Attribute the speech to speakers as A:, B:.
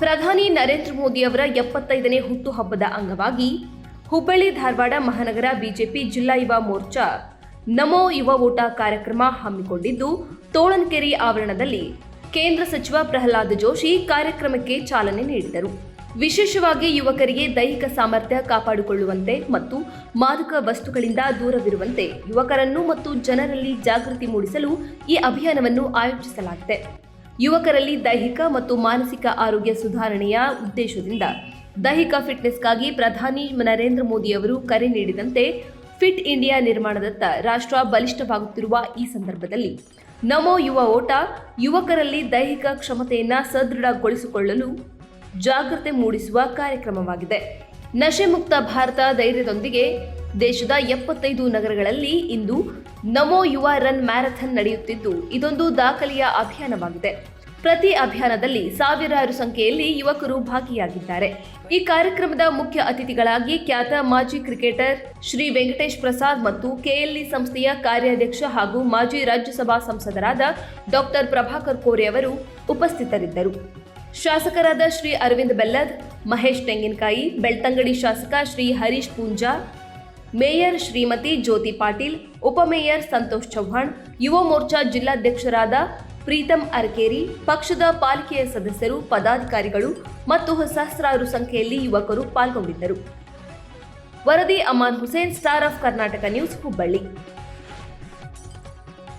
A: ಪ್ರಧಾನಿ ನರೇಂದ್ರ ಮೋದಿ ಅವರ ಎಪ್ಪತ್ತೈದನೇ ಹುಟ್ಟುಹಬ್ಬದ ಅಂಗವಾಗಿ ಹುಬ್ಬಳ್ಳಿ, ಧಾರವಾಡ ಮಹಾನಗರ ಬಿಜೆಪಿ ಜಿಲ್ಲಾ ಯುವ ಮೋರ್ಚಾ ನಮೋ ಯುವ ಓಟ ಕಾರ್ಯಕ್ರಮ ಹಮ್ಮಿಕೊಂಡಿದ್ದು ತೋಳನ್ಕೆರೆ ಆವರಣದಲ್ಲಿ ಕೇಂದ್ರ ಸಚಿವ ಪ್ರಹ್ಲಾದ್ ಜೋಶಿ ಕಾರ್ಯಕ್ರಮಕ್ಕೆ ಚಾಲನೆ ನೀಡಿದರು. ವಿಶೇಷವಾಗಿ ಯುವಕರಿಗೆ ದೈಹಿಕ ಸಾಮರ್ಥ್ಯ ಕಾಪಾಡಿಕೊಳ್ಳುವಂತೆ ಮತ್ತು ಮಾದಕ ವಸ್ತುಗಳಿಂದ ದೂರವಿರುವಂತೆ ಯುವಕರನ್ನು ಮತ್ತು ಜನರಲ್ಲಿ ಜಾಗೃತಿ ಮೂಡಿಸಲು ಈ ಅಭಿಯಾನವನ್ನು ಆಯೋಜಿಸಲಾಗಿದೆ. ಯುವಕರಲ್ಲಿ ದೈಹಿಕ ಮತ್ತು ಮಾನಸಿಕ ಆರೋಗ್ಯ ಸುಧಾರಣೆಯ ಉದ್ದೇಶದಿಂದ ದೈಹಿಕ ಫಿಟ್ನೆಸ್ಗಾಗಿ ಪ್ರಧಾನಿ ನರೇಂದ್ರ ಮೋದಿ ಅವರು ಕರೆ ನೀಡಿದಂತೆ ಫಿಟ್ ಇಂಡಿಯಾ ನಿರ್ಮಾಣದತ್ತ ರಾಷ್ಟ್ರ ಬಲಿಷ್ಠವಾಗುತ್ತಿರುವ ಈ ಸಂದರ್ಭದಲ್ಲಿ ನಮೋ ಯುವ ಓಟ ಯುವಕರಲ್ಲಿ ದೈಹಿಕ ಕ್ಷಮತೆಯನ್ನು ಸದೃಢಗೊಳಿಸಿಕೊಳ್ಳಲು ಜಾಗೃತಿ ಮೂಡಿಸುವ ಕಾರ್ಯಕ್ರಮವಾಗಿದೆ. ನಶೆ ಮುಕ್ತ ಭಾರತ ಧೈರ್ಯದೊಂದಿಗೆ ದೇಶದ ಎಪ್ಪತ್ತೈದು ನಗರಗಳಲ್ಲಿ ಇಂದು ನಮೋ ಯುವ ರನ್ ಮ್ಯಾರಥಾನ್ ನಡೆಯುತ್ತಿದ್ದು, ಇದೊಂದು ದಾಖಲೆಯ ಅಭಿಯಾನವಾಗಿದೆ. ಪ್ರತಿ ಅಭಿಯಾನದಲ್ಲಿ ಸಾವಿರಾರು ಸಂಖ್ಯೆಯಲ್ಲಿ ಯುವಕರು ಭಾಗಿಯಾಗಿದ್ದಾರೆ. ಈ ಕಾರ್ಯಕ್ರಮದ ಮುಖ್ಯ ಅತಿಥಿಗಳಾಗಿ ಖ್ಯಾತ ಮಾಜಿ ಕ್ರಿಕೆಟರ್ ಶ್ರೀ ವೆಂಕಟೇಶ್ ಪ್ರಸಾದ್ ಮತ್ತು ಕೆಎಲ್ಇ ಸಂಸ್ಥೆಯ ಕಾರ್ಯಾಧ್ಯಕ್ಷ ಹಾಗೂ ಮಾಜಿ ರಾಜ್ಯಸಭಾ ಸಂಸದರಾದ ಡಾಕ್ಟರ್ ಪ್ರಭಾಕರ್ ಕೋರೆ ಅವರು ಉಪಸ್ಥಿತರಿದ್ದರು. ಶಾಸಕರಾದ ಶ್ರೀ ಅರವಿಂದ್ ಬೆಲ್ಲದ್, ಮಹೇಶ್ ತೆಂಗಿನಕಾಯಿ, ಬೆಳ್ತಂಗಡಿ ಶಾಸಕ ಶ್ರೀ ಹರೀಶ್ ಪೂಂಜಾ ಮೇಯರ್ ಶ್ರೀಮತಿ ಜ್ಯೋತಿ ಪಾಟೀಲ್ ಉಪಮೇಯರ್ ಸಂತೋಷ್ ಚೌಹಾಣ್ ಯುವ ಮೋರ್ಚಾ ಜಿಲ್ಲಾಧ್ಯಕ್ಷರಾದ ಪ್ರೀತಂ ಅರ್ಕೇರಿ, ಪಕ್ಷದ ಪಾಲಿಕೆಯ ಸದಸ್ಯರು, ಪದಾಧಿಕಾರಿಗಳು ಮತ್ತು ಸಹಸ್ರಾರು ಸಂಖ್ಯೆಯಲ್ಲಿ ಯುವಕರು ಪಾಲ್ಗೊಂಡಿದ್ದರು. ವರದಿ Aman Hussain, star of Karnataka news, Hubballi.